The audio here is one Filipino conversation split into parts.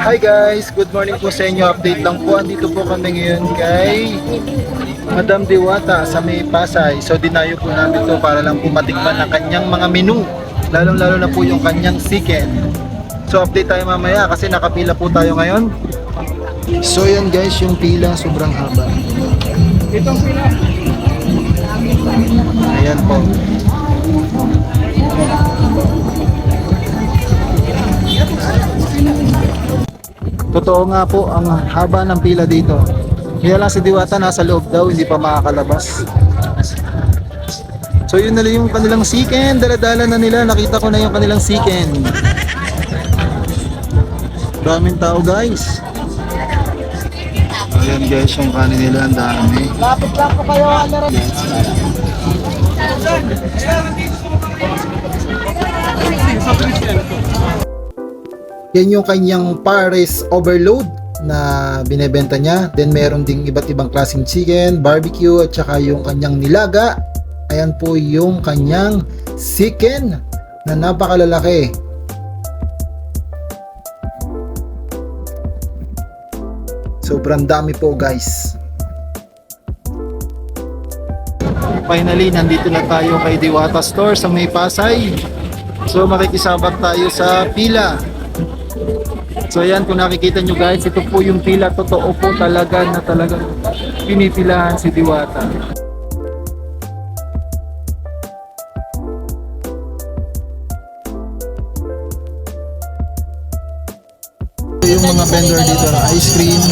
Hi guys, good morning po sa inyo. Update lang po. Andito po kami ngayon kay Madam Diwata sa May Pasay. So dinayo po namin to para lang po matikman ang kanyang mga menu. Lalong lalo na po yung kanyang chicken. So update tayo mamaya kasi nakapila po tayo ngayon. So yan guys, yung pila sobrang haba. Itong pila. Ayan po. Totoo nga po ang haba ng pila dito. Kaya lang si Diwata nasa loob daw, hindi pa makakalabas. So yun na yung kanilang chicken, daladala na nila, nakita ko na yung kanilang chicken. Daming tao guys. Ayan guys, yung kanin nila, ang dami. Lapit lang po kayo, ano Yan yung kanyang Paris Overload na binebenta niya. Then meron ding iba't ibang klaseng chicken, barbecue at saka yung kanyang nilaga. Ayan po yung kanyang chicken na napakalalaki. Sobrang dami po guys. Finally, nandito na tayo kay Diwata Store sa May Pasay. So makikisabak tayo sa pila. So ayan, kung nakikita nyo guys, ito po yung pila. Totoo po talaga na talagang pinipilahan si Diwata. Yung mga vendor dito ng ice cream.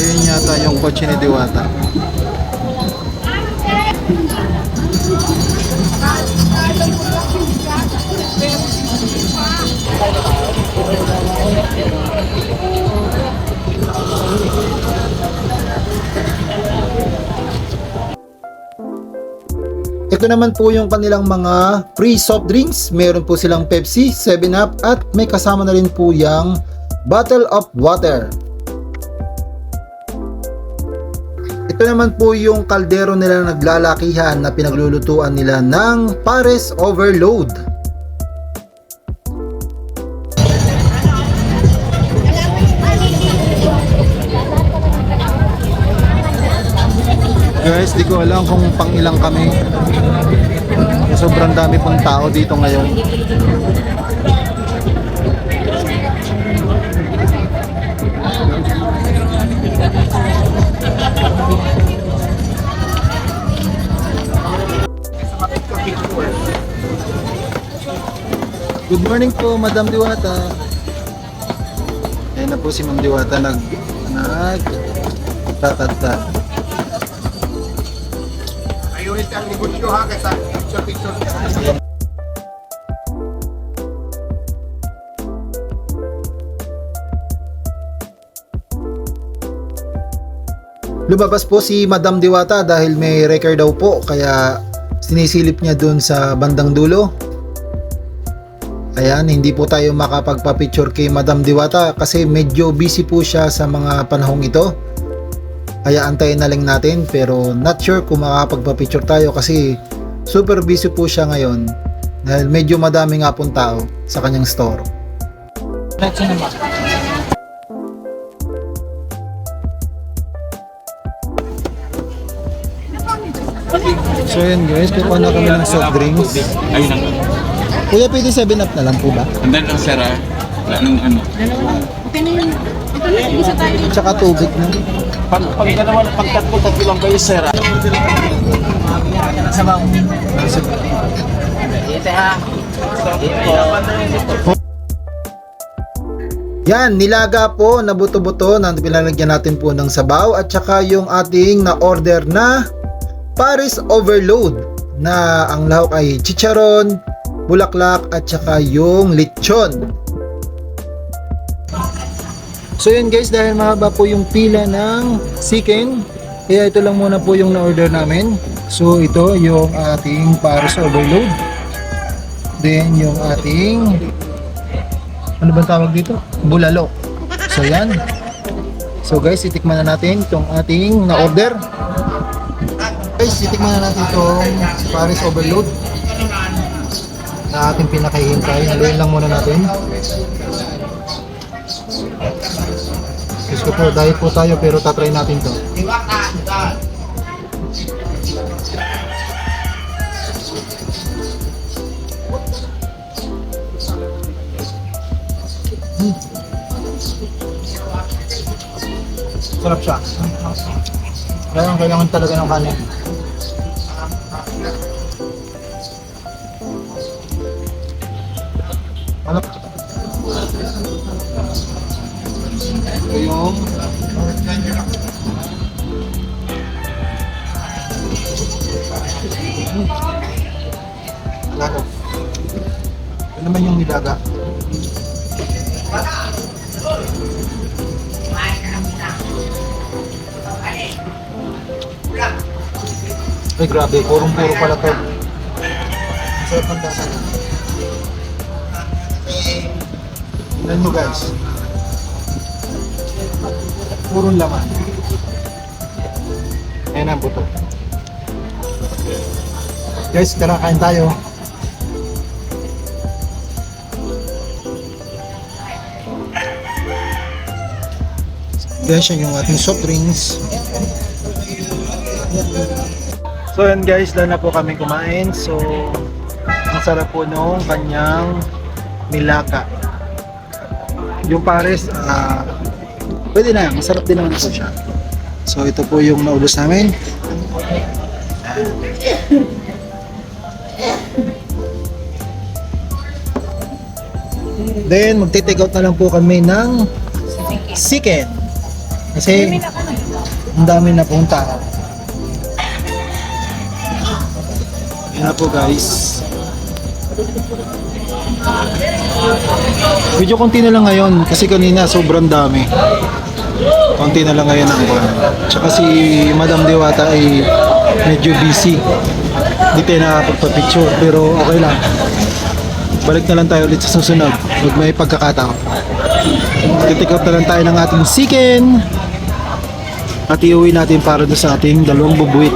Ayun yata yung kotse ni Diwata. Ito naman po yung kanilang mga free soft drinks. Meron po silang Pepsi, 7-Up at may kasama na rin po yung bottle of water. Ito naman po yung kaldero nila na naglalakihan na pinaglulutuan nila ng Pares Overload. Guys, di ko alam kung pang ilang kami. Sobrang dami pang tao dito ngayon. Good morning po, Madam Diwata. Ayan na po si Ma'am Diwata nag nag tatata. Priority ang negosyo ha, kaysa picture-picture. Lumabas po si Madam Diwata dahil may record daw po kaya sinisilip niya dun sa bandang dulo. Ayan, hindi po tayo makapagpa-picture kay Madam Diwata kasi medyo busy po siya sa mga panahong ito. Kaya antayin na lang natin pero not sure kung makakapagpa-picture tayo kasi super busy po siya ngayon dahil medyo madami nga pong tao sa kanyang store. Diretso naman. So yun guys, kukuha na kami ng soft drinks. Ayun ang Kuya, pwede 7 up na lang po ba? And then ang sara, wala nang ano. Okay na yun. Ito. Tsaka tubig na. Pag, pag dalawa, pag tatlo, tatlo lang kayo, sir. Yan, nilaga po na buto-buto na pinalagyan natin po ng sabaw at saka yung ating na-order na Paris Overload na ang lahok ay chicharon, bulaklak at saka yung lechon. So yun guys, dahil mahaba po yung pila ng chicken, kaya ito lang muna po yung na-order namin. So ito yung ating Paris Overload. Then yung ating ano bang tawag dito? Bulalo. So yan. So guys, itikman na natin itong ating na-order. Guys, titikman na natin itong Paris Overload na ating pinakahihintay. Haluin lang muna natin. Ko po, diet po tayo pero tatry natin to. Hmm. Sarap siya. Kailangan, kailangan talaga ng kanin. Ano? Ito yung Lalo. Ito naman yung nilaga. Ay grabe, purong-puro pala to. Ang sarap ng lasa niya. Tignan mo guys. Purong laman. Ayan ang buto. Guys, tara kain tayo. Guys, yan yung ating soft drinks. So yan guys, dahil na po kami kumain. So, ang sarap po nung kanyang nilaka. Yung pares, ah, pwede na, masarap din naman po siya. So ito po yung naubos namin. Then, magte-take out na lang po kami ng chicken. Kasi, ang dami na pong tao. Yan na po guys. Medyo konti na lang ngayon kasi kanina sobrang dami. Konti na lang ngayon ang buwan. Tsaka si Madam Diwata ay medyo busy. Hindi tayo nakapagpa-picture pero okay lang. Balik na lang tayo ulit sa susunod pag may pagkakataon. Titik out na lang tayo ng ating chicken at iuwi natin para sa ating dalawang bubuit.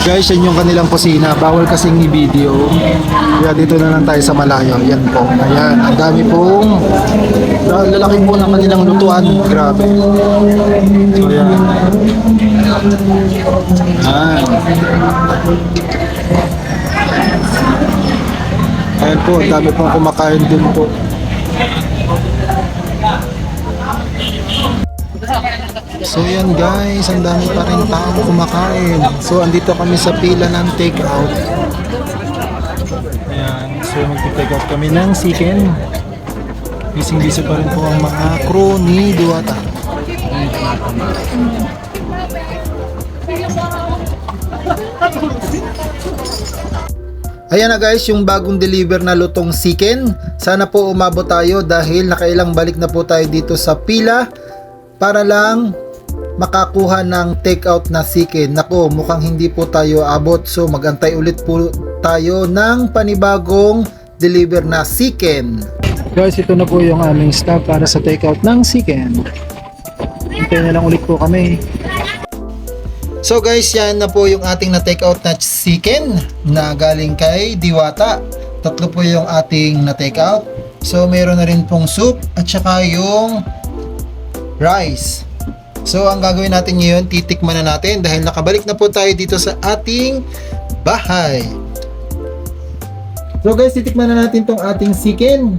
Guys, yan yung kanilang kusina. Bawal kasing i-video. Kaya dito na lang tayo sa malayo. Yan po. Ayan. Ang dami pong lalaki po ng kanilang lutuan. Grabe. So, ayan. Ayan. Ayan po. Ang dami pong kumakain din po. So yan guys, ang dami pa rin taong kumakain. So andito kami sa pila ng take out. Ayan, so magti-take out kami ng chicken. Bising-busy pa rin po ang mga crew ni Diwata. Ayan na guys, yung bagong deliver na lutong chicken. Sana po umabot tayo dahil nakailang balik na po tayo dito sa pila para lang makakuha ng take out na chicken. Nako, mukhang hindi po tayo abot. So magantay ulit po tayo ng panibagong deliver na chicken. Guys, ito na po yung aming stop para sa take out ng chicken. Hintayin na lang ulit po kami. So guys, yan na po yung ating na take out na chicken na galing kay Diwata. Tatlo po yung ating na take out. So meron na rin pong soup at saka yung rice. So ang gagawin natin ngayon, titikman na natin dahil nakabalik na po tayo dito sa ating bahay. So guys, titikman na natin tong ating chicken.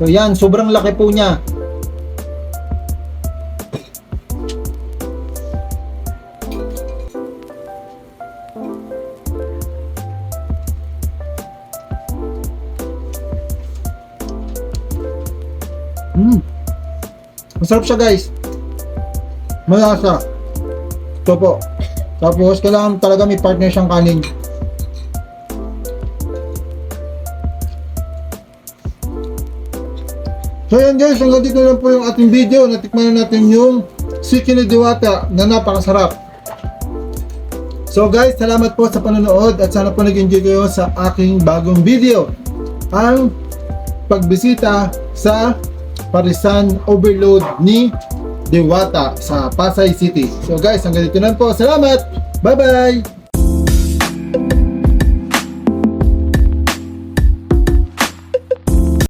So yan, sobrang laki po niya. Masarap siya guys. Malasa. Ito po. Tapos kailangan talaga may partner siyang kanin. So yan guys, hanggang dito lang po yung ating video. Natikman na natin yung Siki ni Diwata na napakasarap. So guys, salamat po sa panonood at sana po nag-enjoy kayo sa aking bagong video. Ang pagbisita sa Parisan Overload ni Diwata sa Pasay City. So guys, hanggang dito lang po. Salamat! Bye-bye!